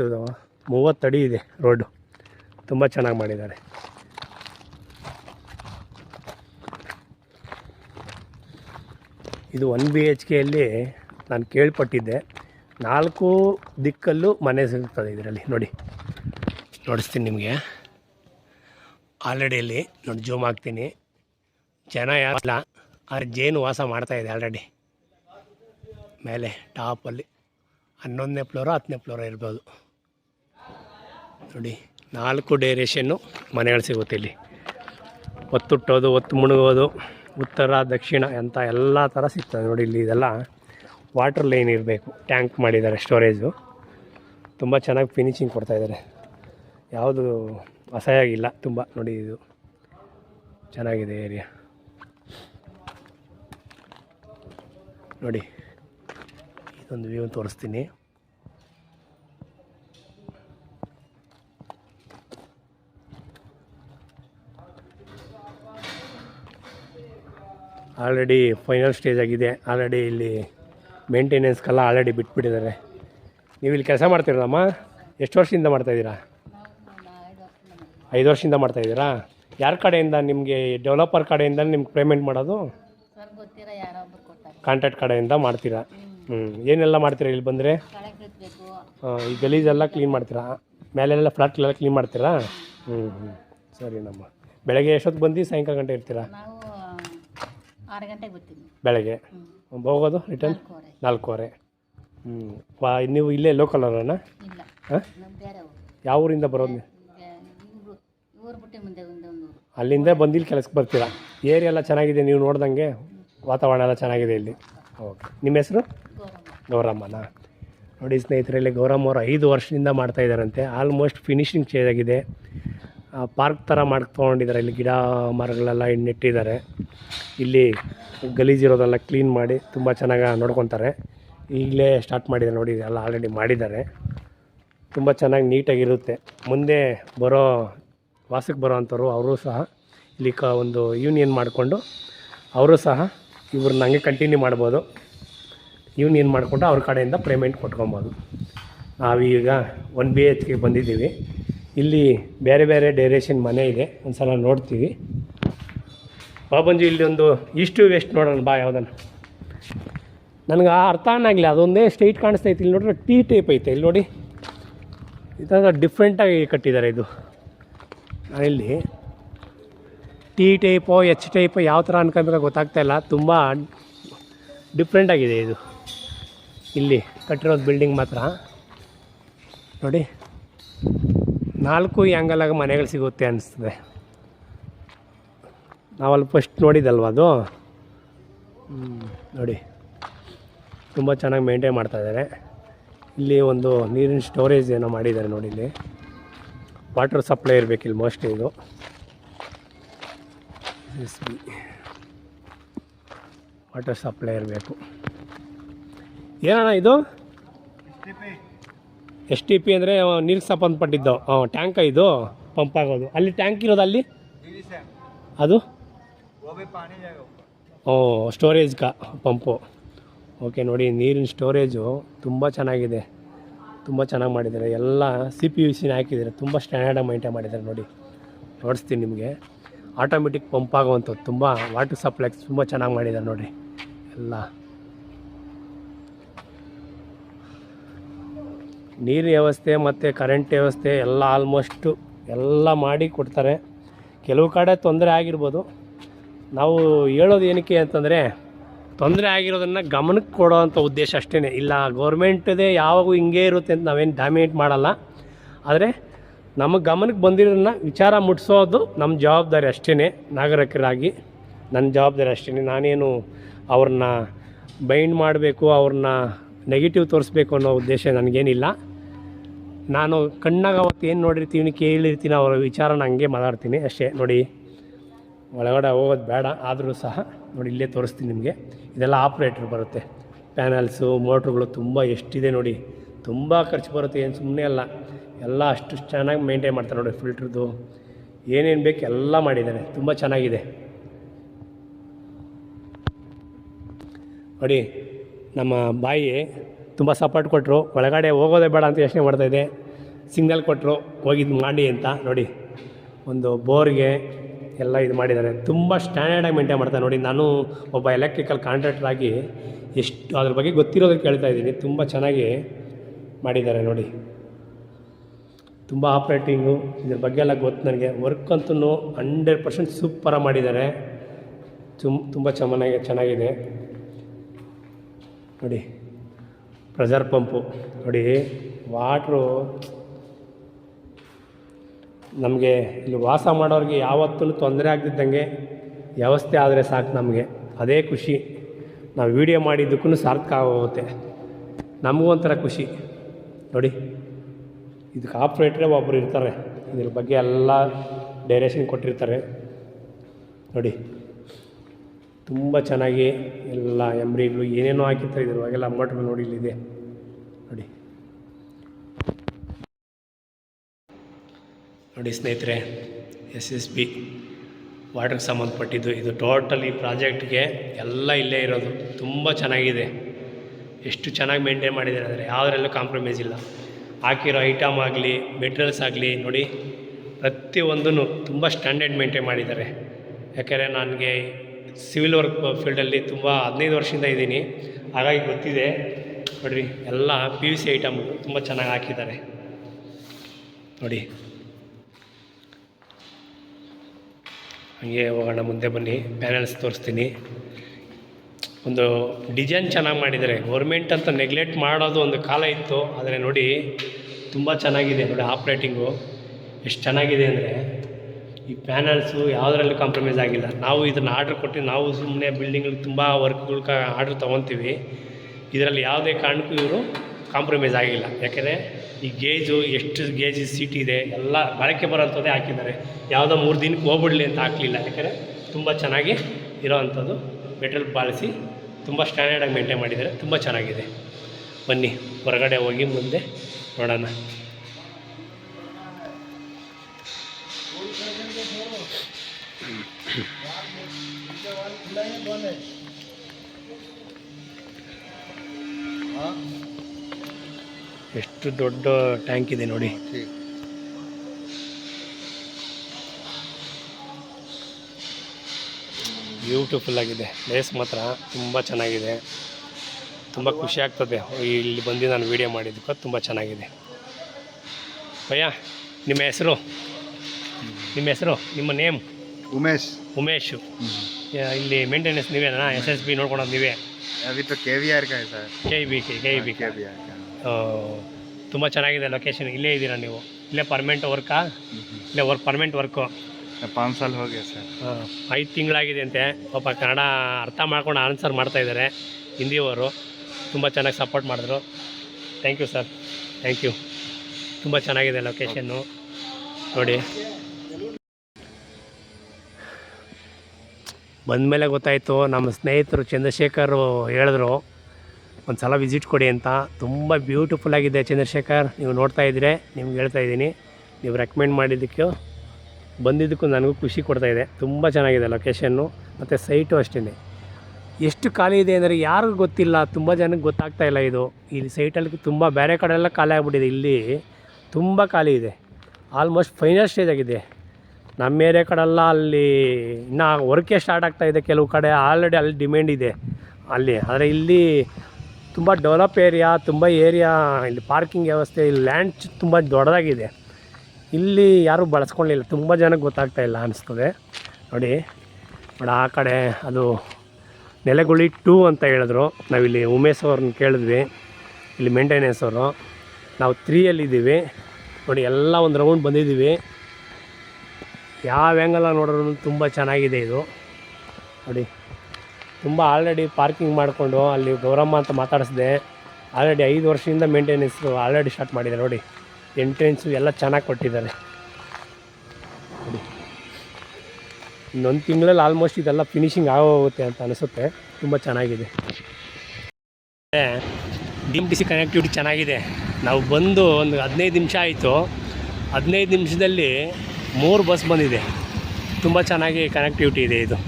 Almost ಅಡಿ ಇದೆ road. ತುಂಬ ಚೆನ್ನಾಗಿ ಮಾಡಿದ್ದಾರೆ. ಇದು ಒನ್ ಬಿ ಎಚ್ ಕೆಯಲ್ಲಿ ನಾನು ಕೇಳ್ಪಟ್ಟಿದ್ದೆ. ನಾಲ್ಕು ದಿಕ್ಕಲ್ಲೂ ಮನೆ ಸಿಗ್ತದೆ ಇದರಲ್ಲಿ. ನೋಡಿ. ನೋಡಿಸ್ತೀನಿ ನಿಮಗೆ. ಆಲ್ರೆಡಿಯಲ್ಲಿ ನೋಡಿ ಜೂಮ್ ಹಾಕ್ತೀನಿ. ಜನ ಯಾರಲ್ಲ ಆದರೆ ಜೇನು ವಾಸ ಮಾಡ್ತಾ ಇದೆ ಆಲ್ರೆಡಿ ಮೇಲೆ ಟಾಪಲ್ಲಿ ಹನ್ನೊಂದನೇ ಫ್ಲೋರೋ ಹತ್ತನೇ ಫ್ಲೋರೋ ಇರ್ಬೋದು. ನೋಡಿ, ನಾಲ್ಕು ಡೈರೇಷನ್ನು ಮನೆಗಳು ಸಿಗುತ್ತೆ ಇಲ್ಲಿ. ಒತ್ತುಟ್ಟೋದು, ಒತ್ತು ಮುಳುಗೋದು ಉತ್ತರ, ದಕ್ಷಿಣ ಅಂತ ಎಲ್ಲ ಥರ ಸಿಗ್ತದೆ ನೋಡಿ ಇಲ್ಲಿ ಇದೆಲ್ಲ. ವಾಟರ್ ಲೈನ್ ಇರಬೇಕು ಟ್ಯಾಂಕ್ ಮಾಡಿದ್ದಾರೆ ಸ್ಟೋರೇಜು ತುಂಬ ಚೆನ್ನಾಗಿ ಫಿನಿಶಿಂಗ್ ಕೊಡ್ತಾಯಿದ್ದಾರೆ ಯಾವುದು ಅಸಹ್ಯಾಗಿಲ್ಲ ತುಂಬ ನೋಡಿ ಇದು ಚೆನ್ನಾಗಿದೆ ಏರಿಯಾ ನೋಡಿ, ಇದೊಂದು ವ್ಯೂ ತೋರಿಸ್ತೀನಿ. ಆಲ್ರೆಡಿ ಫೈನಲ್ ಸ್ಟೇಜ್ ಆಗಿದೆ. ಆಲ್ರೆಡಿ ಇಲ್ಲಿ ಮೇಂಟೆನೆನ್ಸ್ಗೆಲ್ಲ ಆಲ್ರೆಡಿ ಬಿಟ್ಬಿಟ್ಟಿದ್ದಾರೆ. ನೀವು ಇಲ್ಲಿ ಕೆಲಸ ಮಾಡ್ತಿರಲ್ಲಮ್ಮ ಎಷ್ಟು ವರ್ಷದಿಂದ ಮಾಡ್ತಾಯಿದ್ದೀರಾ ಐದು ವರ್ಷದಿಂದ ಮಾಡ್ತಾಯಿದ್ದೀರಾ ಯಾರ ಕಡೆಯಿಂದ ನಿಮಗೆ ಡೆವಲಪರ್ ಕಡೆಯಿಂದ ನಿಮ್ಗೆ ಪೇಮೆಂಟ್ ಮಾಡೋದು? ಕಾಂಟ್ರಾಕ್ಟ್ ಕಡೆಯಿಂದ ಮಾಡ್ತೀರಾ? ಹ್ಞೂ ಏನೆಲ್ಲ ಮಾಡ್ತೀರಾ ಇಲ್ಲಿ ಬಂದರೆ? ಈ ಗಲೀಜೆಲ್ಲ ಕ್ಲೀನ್ ಮಾಡ್ತೀರಾ? ಮೇಲೆಲ್ಲ ಫ್ಲಾಟ್ಲೆಲ್ಲ ಕ್ಲೀನ್ ಮಾಡ್ತೀರಾ? ಹ್ಞೂ ಹ್ಞೂ ಸರಿ ನಮ್ಮ ಬೆಳಗ್ಗೆ ಎಷ್ಟೊತ್ತು ಬಂದು ಸಾಯಂಕಾಲ ಗಂಟೆ ಇರ್ತೀರಾ? ಆರು ಗಂಟೆಗೆ ಬರ್ತೀನಿ. ಬೆಳಗ್ಗೆ? ಹೋಗೋದು ರಿಟರ್ನ್? ನಾಲ್ಕೂವರೆ. ನಾಲ್ಕೂವರೆ. ಹ್ಞೂ ವಾ ನೀವು ಇಲ್ಲೇ ಲೋಕಲ್ ಅವರಣ್ಣ ಇಲ್ಲ. ಹಾಂ? ನಮ್ಮ ಬೇರೆ ಊರು. ಯಾವ ಊರಿಂದ ಬರೋದು ನೀವು? ಇವರು ಊರು ಬಿಟ್ಟು ಮುಂದೆ ಒಂದು ಒಂದು ಊರು. ಅಲ್ಲಿಂದ ಬಂದು ಇಲ್ಲಿ ಕೆಲಸಕ್ಕೆ ಬರ್ತೀರಾ? ಏರಿಯಾ ಎಲ್ಲ ಚೆನ್ನಾಗಿದೆ ನೀವು ನೋಡ್ದಂಗೆ ವಾತಾವರಣ ಎಲ್ಲ ಚೆನ್ನಾಗಿದೆ ಇಲ್ಲಿ. ಓಕೆ ನಿಮ್ಮ ಹೆಸರು? ಗೌರಮ್ಮ. ಗೌರಮ್ಮನ? ನೋಡಿ ಸ್ನೇಹಿತರೆ ಇಲ್ಲಿ ಗೌರಮ್ಮ ಅವರು ಐದು ವರ್ಷದಿಂದ ಮಾಡ್ತಾ ಇದ್ದಾರಂತೆ. ಆಲ್ಮೋಸ್ಟ್ ಫಿನಿಶಿಂಗ್ ಚೇಂಜ್ ಆಗಿದೆ. ಪಾರ್ಕ್ ಥರ ಮಾಡ್ಕೊಂಡಿದ್ದಾರೆ ಇಲ್ಲಿ ಗಿಡ ಮರಗಳೆಲ್ಲ ನೆಟ್ಟಿದ್ದಾರೆ ಇಲ್ಲಿ ಗಲೀಜಿರೋದೆಲ್ಲ ಕ್ಲೀನ್ ಮಾಡಿ ತುಂಬ ಚೆನ್ನಾಗಿ ನೋಡ್ಕೊತಾರೆ. ಈಗಲೇ ಸ್ಟಾರ್ಟ್ ಮಾಡಿದೆ ನೋಡಿ ಎಲ್ಲ ಆಲ್ರೆಡಿ ಮಾಡಿದ್ದಾರೆ. ತುಂಬ ಚೆನ್ನಾಗಿ ನೀಟಾಗಿರುತ್ತೆ. ಮುಂದೆ ಬರೋ, ವಾಸಕ್ಕೆ ಬರೋ ಅಂಥವ್ರು ಅವರು ಸಹ ಇಲ್ಲಿ ಕ ಒಂದು ಯೂನಿಯನ್ ಮಾಡಿಕೊಂಡು ಅವರು ಸಹ ಇವ್ರನ್ನ ಹಂಗೆ ಕಂಟಿನ್ಯೂ ಮಾಡ್ಬೋದು. ಯೂನಿಯನ್ ಮಾಡಿಕೊಂಡು ಅವ್ರ ಕಡೆಯಿಂದ ಪೇಮೆಂಟ್ ಕೊಟ್ಕೊಬೋದು. ನಾವೀಗ ಒನ್ ಬಿ ಎಚ್ಗೆ ಬಂದಿದ್ದೀವಿ. ಇಲ್ಲಿ ಬೇರೆ ಬೇರೆ ಡೈರೇಷನ್ ಮನೆ ಇದೆ. ಒಂದು ಸಲ ನೋಡ್ತೀವಿ. ಬಾ ಬಂಜು ಇಲ್ಲಿ ಒಂದು ಇಷ್ಟು ವೆಸ್ಟ್ ನೋಡೋಣ ಬಾ ಯಾವುದನ್ನು ನನಗೆ ಅರ್ಥ ಆಗಿಲ್ಲ ಅದೊಂದೇ ಸ್ಟ್ರೈಟ್ ಕಾಣಿಸ್ತಾ ಇಲ್ಲಿ ನೋಡಿದ್ರೆ ಟೀ ಟೈಪ್ ಐತೆ, ಇಲ್ಲಿ ನೋಡಿ. ಈ ಥರ ಡಿಫ್ರೆಂಟಾಗಿ ಕಟ್ಟಿದ್ದಾರೆ ಇದು. ಇಲ್ಲಿ ಟಿ ಟೈಪು ಎಚ್ ಟೈಪೋ ಯಾವ ಥರ ಅನ್ಕೊಬೇಕು ಗೊತ್ತಾಗ್ತಾ ಇಲ್ಲ. ತುಂಬ ಡಿಫ್ರೆಂಟಾಗಿದೆ ಇದು. ಇಲ್ಲಿ ಕಟ್ಟಿರೋದು ಬಿಲ್ಡಿಂಗ್ ಮಾತ್ರ. ನೋಡಿ, ನಾಲ್ಕು ಆ್ಯಂಗಲಾಗಿ ಮನೆಗಳು ಸಿಗುತ್ತೆ ಅನಿಸ್ತದೆ. ನಾವಲ್ಲಿ ಫಸ್ಟ್ ನೋಡಿದ್ದಲ್ವ ಅದು? ನೋಡಿ. ತುಂಬ ಚೆನ್ನಾಗಿ ಮೇಂಟೈನ್ ಮಾಡ್ತಾ ಇದ್ದಾರೆ ಇಲ್ಲಿ ಒಂದು ನೀರಿನ ಸ್ಟೋರೇಜ್ ಏನೋ ಮಾಡಿದ್ದಾರೆ ನೋಡಿ ಇಲ್ಲಿ. ವಾಟರ್ ಸಪ್ಲೈ ಇರಬೇಕು ಇಲ್ಲಿ ಮೋಸ್ಟ್ಲಿ ಇದು. ಎಸ್ ಬಿ ವಾಟರ್ ಸಪ್ಲೈ ಇರಬೇಕು. ಏನಣ್ಣ ಇದು? ಎಸ್ ಟಿ ಪಿ ಅಂದರೆ ನೀರು ಸಂಬಂಧಪಟ್ಟಿದ್ದು. ಟ್ಯಾಂಕ ಇದು ಪಂಪ್ ಆಗೋದು. ಅಲ್ಲಿ ಟ್ಯಾಂಕ್ ಇರೋದು ಅಲ್ಲಿ? ಅದು? ಓ ಸ್ಟೋರೇಜ್ ಕಾ ಪಂಪು ಓಕೆ ನೋಡಿ, ನೀರಿನ ಸ್ಟೋರೇಜು ತುಂಬ ಚೆನ್ನಾಗಿದೆ. ತುಂಬ ಚೆನ್ನಾಗಿ ಮಾಡಿದ್ದಾರೆ. ಎಲ್ಲ ಸಿ ಪಿ ಯು ಸಿನ ಹಾಕಿದ್ದಾರೆ. ತುಂಬ ಸ್ಟ್ಯಾಂಡರ್ಡಾಗಿ ಮೈಂಟೈನ್ ಮಾಡಿದ್ದಾರೆ ನೋಡಿ. ನೋಡಿಸ್ತೀನಿ ನಿಮಗೆ. ಆಟೋಮೆಟಿಕ್ ಪಂಪ್ ಆಗುವಂಥದ್ದು ತುಂಬ ವಾಟರ್ ಸಪ್ಲೈ ತುಂಬ ಚೆನ್ನಾಗಿ ಮಾಡಿದ್ದಾರೆ ನೋಡಿ ಎಲ್ಲ. ನೀರಿನ ವ್ಯವಸ್ಥೆ ಮತ್ತು ಕರೆಂಟ್ ವ್ಯವಸ್ಥೆ ಎಲ್ಲ ಆಲ್ಮೋಸ್ಟು ಎಲ್ಲ ಮಾಡಿ ಕೊಡ್ತಾರೆ. ಕೆಲವು ಕಡೆ ತೊಂದರೆ ಆಗಿರ್ಬೋದು. ನಾವು ಹೇಳೋದು ಏನಕ್ಕೆ ಅಂತಂದರೆ, ತೊಂದರೆ ಆಗಿರೋದನ್ನು ಗಮನಕ್ಕೆ ಕೊಡೋವಂಥ ಉದ್ದೇಶ ಅಷ್ಟೇ ಇಲ್ಲ, ಗೌರ್ಮೆಂಟದೇ ಯಾವಾಗೂ ಹಿಂಗೆ ಇರುತ್ತೆ ಅಂತ ನಾವೇನು ಡಾಮಿನೇಟ್ ಮಾಡಲ್ಲ. ಆದರೆ ನಮ್ಮ ಗಮನಕ್ಕೆ ಬಂದಿರೋದನ್ನು ವಿಚಾರ ಮುಟ್ಟಿಸೋದು ನಮ್ಮ ಜವಾಬ್ದಾರಿ ಅಷ್ಟೇ ನಾಗರಿಕರಾಗಿ. ನನ್ನ ಜವಾಬ್ದಾರಿ ಅಷ್ಟೇ ನಾನೇನು ಅವ್ರನ್ನ ಬೈಂಡ್ ಮಾಡಬೇಕು, ಅವ್ರನ್ನ ನೆಗೆಟಿವ್ ತೋರಿಸ್ಬೇಕು ಅನ್ನೋ ಉದ್ದೇಶ ನನಗೇನಿಲ್ಲ. ನಾನು ಕಣ್ಣಾಗ ಅವತ್ತು ಏನು ನೋಡಿರ್ತೀನಿ, ಕೇಳಿರ್ತೀನಿ ಅವರ ವಿಚಾರನ ಹಂಗೆ ಮಾತಾಡ್ತೀನಿ. ಅಷ್ಟೇ, ನೋಡಿ. ಒಳಗಡೆ ಹೋಗೋದು ಬೇಡ, ಆದರೂ ಸಹ ನೋಡಿ ಇಲ್ಲೇ ತೋರಿಸ್ತೀನಿ ನಿಮಗೆ. ಇದೆಲ್ಲ ಆಪ್ರೇಟ್ರ್ ಬರುತ್ತೆ. ಪ್ಯಾನಲ್ಸು ಮೋಟ್ರುಗಳು ತುಂಬ ಎಷ್ಟಿದೆ ನೋಡಿ. ತುಂಬ ಖರ್ಚು ಬರುತ್ತೆ, ಏನು ಸುಮ್ಮನೆ ಅಲ್ಲ. ಎಲ್ಲ ಅಷ್ಟು ಚೆನ್ನಾಗಿ ಮೇಂಟೈನ್ ಮಾಡ್ತಾರೆ ನೋಡಿ ಫಿಲ್ಟ್ರದ್ದು ಏನೇನು ಬೇಕು ಎಲ್ಲ ಮಾಡಿದ್ದಾರೆ. ತುಂಬ ಚೆನ್ನಾಗಿದೆ. ನೋಡಿ, ನಮ್ಮ ಬಾಯಿ ತುಂಬ ಸಪೋರ್ಟ್ ಕೊಟ್ಟರು ಒಳಗಡೆ ಹೋಗೋದೇ ಬೇಡ ಅಂತ ಯೋಚನೆ ಮಾಡ್ತಾಯಿದ್ದೆ ಸಿಗ್ನಲ್ ಕೊಟ್ಟರು ಹೋಗಿದ್ದು ಮಾಡಿ ಅಂತ ನೋಡಿ. ಒಂದು ಬೋರ್ಗೆ ಎಲ್ಲ ಇದು ಮಾಡಿದ್ದಾರೆ. ತುಂಬ ಸ್ಟ್ಯಾಂಡರ್ಡಾಗಿ ಮೇಂಟೈನ್ ಮಾಡ್ತಾರೆ ನೋಡಿ. ನಾನು ಒಬ್ಬ ಎಲೆಕ್ಟ್ರಿಕಲ್ ಕಾಂಟ್ರಾಕ್ಟರ್ ಆಗಿ ಎಷ್ಟು ಅದ್ರ ಬಗ್ಗೆ ಗೊತ್ತಿರೋದಕ್ಕೆ ಕೇಳ್ತಾ ಇದ್ದೀನಿ. ತುಂಬ ಚೆನ್ನಾಗಿ ಮಾಡಿದ್ದಾರೆ ನೋಡಿ. ತುಂಬ ಆಪ್ರೇಟಿಂಗು ಇದ್ರ ಬಗ್ಗೆ ಎಲ್ಲ ಗೊತ್ತು ನನಗೆ. ವರ್ಕ್ ಅಂತೂ ಹಂಡ್ರೆಡ್ ಪರ್ಸೆಂಟ್ ಸೂಪರಾಗಿ ಮಾಡಿದ್ದಾರೆ. ತುಂ, ತುಂಬ ಚೆನ್ನಾಗಿ, ಚೆನ್ನಾಗಿದೆ. ನೋಡಿ ಪ್ರೆಷರ್ ಪಂಪು ನೋಡಿ ವಾಟ್ರು ನಮಗೆ ಇಲ್ಲಿ ವಾಸ ಮಾಡೋರಿಗೆ ಯಾವತ್ತೂ ತೊಂದರೆ ಆಗದಿದ್ದಂಗೆ ವ್ಯವಸ್ಥೆ ಆದರೆ ಸಾಕು ನಮಗೆ. ಅದೇ ಖುಷಿ. ನಾವು ವೀಡಿಯೋ ಮಾಡಿದ್ದಕ್ಕೂ ಸಾರ್ಥಕ ಆಗೋಗುತ್ತೆ. ನಮಗೂ ಒಂಥರ ಖುಷಿ. ನೋಡಿ ಇದಕ್ಕೆ ಆಪ್ರೇಟ್ರೇ ಒಬ್ಬರು ಇರ್ತಾರೆ. ಇದ್ರ ಬಗ್ಗೆ ಎಲ್ಲ ಡೈರೆಕ್ಷನ್ ಕೊಟ್ಟಿರ್ತಾರೆ. ನೋಡಿ, ತುಂಬ ಚೆನ್ನಾಗಿ ಎಲ್ಲ ಎಂಬ್ರಿಗಳು ಏನೇನೋ ಹಾಕಿರ್ತಾರೆ ಇದ್ರ ಮೋಟ್ರ್ ನೋಡಿ ಇಲ್ಲಿದೆ. ನೋಡಿ. ನೋಡಿ ಸ್ನೇಹಿತರೆ, ಎಸ್ ಎಸ್ ಬಿ ವಾಟರ್ಗೆ ಸಂಬಂಧಪಟ್ಟಿದ್ದು. ಇದು ಟೋಟಲ್ ಪ್ರಾಜೆಕ್ಟ್ಗೆ ಎಲ್ಲ ಇಲ್ಲೇ ಇರೋದು. ತುಂಬ ಚೆನ್ನಾಗಿದೆ. ಎಷ್ಟು ಚೆನ್ನಾಗಿ ಮೇಂಟೈನ್ ಮಾಡಿದ್ದಾರೆ ಅಂದರೆ ಯಾವುದರಲ್ಲೂ ಕಾಂಪ್ರಮೈಸ್ ಇಲ್ಲ. ಹಾಕಿರೋ ಐಟಮ್ ಆಗಲಿ, ಮೆಟೀರಿಯಲ್ಸ್ ಆಗಲಿ ನೋಡಿ ಪ್ರತಿಯೊಂದೂ ತುಂಬ ಸ್ಟ್ಯಾಂಡರ್ಡ್ ಮೇಂಟೈನ್ ಮಾಡಿದ್ದಾರೆ. ಯಾಕೆಂದರೆ ನನಗೆ ಸಿವಿಲ್ ವರ್ಕ್ ಫೀಲ್ಡಲ್ಲಿ ತುಂಬ ಹದಿನೈದು ವರ್ಷದಿಂದ ಇದ್ದೀನಿ. ಹಾಗಾಗಿ ಗೊತ್ತಿದೆ. ನೋಡಿರಿ, ಎಲ್ಲ ಪಿ ಯು ಸಿ ಐಟಮ್ ತುಂಬ ಚೆನ್ನಾಗಿ ಹಾಕಿದ್ದಾರೆ. ನೋಡಿ. ಹಾಗೆ ಹೋಗೋಣ, ಮುಂದೆ ಬನ್ನಿ ಪ್ಯಾನೆಲ್ಸ್ ತೋರಿಸ್ತೀನಿ. ಒಂದು ಡಿಸೈನ್ ಚೆನ್ನಾಗಿ ಮಾಡಿದ್ದಾರೆ. ಗೌರ್ಮೆಂಟ್ ಅಂತ ನೆಗ್ಲೆಕ್ಟ್ ಮಾಡೋದು ಒಂದು ಕಾಲ ಇತ್ತು, ಆದರೆ ನೋಡಿ ತುಂಬ ಚೆನ್ನಾಗಿದೆ, ನೋಡಿ ಆಪ್ರೇಟಿಂಗು ಎಷ್ಟು ಚೆನ್ನಾಗಿದೆ ಅಂದರೆ, ಈ ಪ್ಯಾನಲ್ಸು ಯಾವುದರಲ್ಲೂ ಕಾಂಪ್ರಮೈಸ್ ಆಗಿಲ್ಲ. ನಾವು ಇದನ್ನು ಆರ್ಡ್ರ್ ಕೊಟ್ಟು, ನಾವು ಸುಮ್ಮನೆ ಬಿಲ್ಡಿಂಗಲ್ಲಿ ತುಂಬ ವರ್ಕ್ಗಳ್ಗೆ ಆರ್ಡ್ರ್ ತೊಗೊತೀವಿ. ಇದರಲ್ಲಿ ಯಾವುದೇ ಕಾರಣಕ್ಕೂ ಇವರು ಕಾಂಪ್ರಮೈಸ್ ಆಗಿಲ್ಲ. ಯಾಕೆಂದರೆ ಈ ಗೇಜು, ಎಷ್ಟು ಗೇಜ್ ಸೀಟ್ ಇದೆ, ಎಲ್ಲ ಬಳಕೆ ಬರೋಂಥದ್ದೇ ಹಾಕಿದ್ದಾರೆ. ಯಾವುದೋ ಮೂರು ದಿನಕ್ಕೆ ಹೋಗ್ಬಿಡಲಿ ಅಂತ ಹಾಕಲಿಲ್ಲ. ಯಾಕೆಂದರೆ ತುಂಬ ಚೆನ್ನಾಗಿ ಇರೋವಂಥದ್ದು. ಮೆಟೀರಿಯಲ್ ಬಾಳಿಸಿ ತುಂಬ ಸ್ಟ್ಯಾಂಡರ್ಡಾಗಿ ಮೇಂಟೈನ್ ಮಾಡಿದ್ದಾರೆ. ತುಂಬ ಚೆನ್ನಾಗಿದೆ. ಬನ್ನಿ, ಹೊರಗಡೆ ಹೋಗಿ ಮುಂದೆ ನೋಡೋಣ. ಎಷ್ಟು ದೊಡ್ಡ ಟ್ಯಾಂಕ್ ಇದೆ ನೋಡಿ. ಬ್ಯೂಟಿಫುಲ್ ಆಗಿದೆ. ಪ್ಲೇಸ್ ಮಾತ್ರ ತುಂಬ ಚೆನ್ನಾಗಿದೆ. ತುಂಬ ಖುಷಿ ಆಗ್ತದೆ. ಇಲ್ಲಿ ಬಂದು ನಾನು ವೀಡಿಯೋ ಮಾಡಿದ್ದಕ್ಕೆ ತುಂಬ ಚೆನ್ನಾಗಿದೆ. ಅಯ್ಯ ನಿಮ್ಮ ಹೆಸರು? ನಿಮ್ಮ ಹೆಸರು? ನಿಮ್ಮ ನೇಮ್ ಉಮೇಶ್. ಉಮೇಶ್. ಇಲ್ಲಿ ಮೇಂಟೆನೆನ್ಸ್ ನೀವೇನಾ? ಎಸ್ ಎಸ್ ಬಿ ನೋಡ್ಕೊಳೋದು ನೀವೇ K V R K B K K B K B R ತುಂಬ ಚೆನ್ನಾಗಿದೆ ಲೊಕೇಶನ್ ಇಲ್ಲೇ ಇದ್ದೀರಾ ನೀವು? ಇಲ್ಲೇ ಪರ್ಮನೆಂಟ್ ವರ್ಕಾ ಇಲ್ಲೇ ವರ್ಕ್ ಪರ್ಮನೆಂಟ್ ವರ್ಕು ಪಾನ್ಸಲ್ ಹೋಗಿ ಸರ್. ಹಾಂ ಐದು ತಿಂಗಳಾಗಿದೆ ಅಂತೆ ಪಾಪ ಕನ್ನಡ ಅರ್ಥ ಮಾಡ್ಕೊಂಡು ಆನ್ಸರ್ ಮಾಡ್ತಾ ಇದ್ದಾರೆ ಹಿಂದಿಯವರು ತುಂಬ ಚೆನ್ನಾಗಿ ಸಪೋರ್ಟ್ ಮಾಡಿದ್ರು. Thank you sir thank you ತುಂಬ ಚೆನ್ನಾಗಿದೆ ಲೊಕೇಶನ್ನು ನೋಡಿ. ಬಂದಮೇಲೆ ಗೊತ್ತಾಯಿತು ನಮ್ಮ ಸ್ನೇಹಿತರು ಚಂದ್ರಶೇಖರ್ ಹೇಳಿದ್ರು. ಒಂದು ಸಲ ವಿಸಿಟ್ ಕೊಡಿ ಅಂತ. ತುಂಬ ಬ್ಯೂಟಿಫುಲ್ ಆಗಿದೆ ಚಂದ್ರಶೇಖರ್. ನೀವು ನೋಡ್ತಾ ಇದ್ದೀರಿ ನಿಮ್ಗೆ ಹೇಳ್ತಾ ಇದ್ದೀನಿ. ನೀವು ರೆಕಮೆಂಡ್ ಮಾಡಿದ್ದಕ್ಕೆ ಬಂದಿದ್ದಕ್ಕೂ ನನಗೂ ಖುಷಿ ಕೊಡ್ತಾ ಇದೆ. ತುಂಬ ಚೆನ್ನಾಗಿದೆ ಲೊಕೇಶನ್ನು ಮತ್ತು ಸೈಟು ಅಷ್ಟೇ ಎಷ್ಟು ಖಾಲಿ ಇದೆ ಅಂದರೆ ಯಾರಿಗೂ ಗೊತ್ತಿಲ್ಲ, ತುಂಬ ಜನಕ್ಕೆ ಗೊತ್ತಾಗ್ತಾ ಇಲ್ಲ ಇದು. ಇಲ್ಲಿ ಸೈಟಲ್ಲಿ ತುಂಬ ಬೇರೆ ಕಡೆಯೆಲ್ಲ ಖಾಲಿ ಆಗಿಬಿಟ್ಟಿದೆ. ಇಲ್ಲಿ ತುಂಬ ಖಾಲಿ ಇದೆ. ಆಲ್ಮೋಸ್ಟ್ ಫೈನಲ್ ಸ್ಟೇಜ್ ಆಗಿದೆ. ನಮ್ಮ ಏರಿಯಾ ಕಡೆಲ್ಲ ಅಲ್ಲಿ ಇನ್ನೂ ವರ್ಕೇ ಸ್ಟಾರ್ಟ್ ಆಗ್ತಾ ಇದೆ ಕೆಲವು ಕಡೆ. ಆಲ್ರೆಡಿ ಅಲ್ಲಿ ಡಿಮ್ಯಾಂಡ್ ಇದೆ. ಅಲ್ಲಿ, ಆದರೆ ಇಲ್ಲಿ ತುಂಬ ಡೆವಲಪ್ ಏರಿಯಾ ತುಂಬ ಏರಿಯಾ ಇಲ್ಲಿ ಪಾರ್ಕಿಂಗ್ ವ್ಯವಸ್ಥೆ, ಇಲ್ಲಿ ಲ್ಯಾಂಡ್ ತುಂಬ ದೊಡ್ಡದಾಗಿದೆ. ಇಲ್ಲಿ ಯಾರೂ ಬಳಸ್ಕೊಳ್ಳಿಲ್ಲ ತುಂಬ ಜನಕ್ಕೆ ಗೊತ್ತಾಗ್ತಾ ಇಲ್ಲ ಅನಿಸ್ತದೆ. ನೋಡಿ ನೋಡಿ, ಆ ಕಡೆ ಅದು ನೆಲೆಗುಳಿ ಟೂ ಅಂತ ಹೇಳಿದ್ರು. ನಾವಿಲ್ಲಿ ಉಮೇಶ್ ಅವ್ರನ್ನ ಕೇಳಿದ್ವಿ. ಇಲ್ಲಿ ಮೇಂಟೆನೆನ್ಸ್ ಅವರು. ನಾವು ತ್ರೀಯಲ್ಲಿದ್ದೀವಿ ನೋಡಿ, ಎಲ್ಲ ಒಂದು ರೌಂಡ್ ಬಂದಿದ್ದೀವಿ. ಯಾವ ಆ್ಯಂಗಲ್ಲ ನೋಡಿದ್ರು ತುಂಬ ಚೆನ್ನಾಗಿದೆ ಇದು. ನೋಡಿ ತುಂಬ ಆಲ್ರೆಡಿ ಪಾರ್ಕಿಂಗ್ ಮಾಡಿಕೊಂಡು ಅಲ್ಲಿ ಗೌರಮ್ಮ ಅಂತ ಮಾತಾಡಿಸಿದೆ. ಆಲ್ರೆಡಿ ಐದು ವರ್ಷದಿಂದ ಮೇಂಟೆನೆನ್ಸು ಆಲ್ರೆಡಿ ಸ್ಟಾರ್ಟ್ ಮಾಡಿದೆ ನೋಡಿ. ಎಂಟ್ರೆನ್ಸು ಎಲ್ಲ ಚೆನ್ನಾಗಿ ಕೊಟ್ಟಿದ್ದಾರೆ. ನೋಡಿ ಇನ್ನೊಂದು ತಿಂಗಳಲ್ಲಿ ಆಲ್ಮೋಸ್ಟ್ ಇದೆಲ್ಲ ಫಿನಿಶಿಂಗ್ ಆಗೋಗುತ್ತೆ ಅಂತ ಅನಿಸುತ್ತೆ. ತುಂಬ ಚೆನ್ನಾಗಿದೆ. ಡಿ ಟಿ ಸಿ ಕನೆಕ್ಟಿವಿಟಿ ಚೆನ್ನಾಗಿದೆ. ನಾವು ಬಂದು ಒಂದು ಹದಿನೈದು ನಿಮಿಷ ಆಯಿತು. ಹದಿನೈದು ನಿಮಿಷದಲ್ಲಿ ಮೂರು ಬಸ್ ಬಂದಿದೆ. ತುಂಬ ಚೆನ್ನಾಗಿ ಕನೆಕ್ಟಿವಿಟಿ ಇದೆ ಇದು.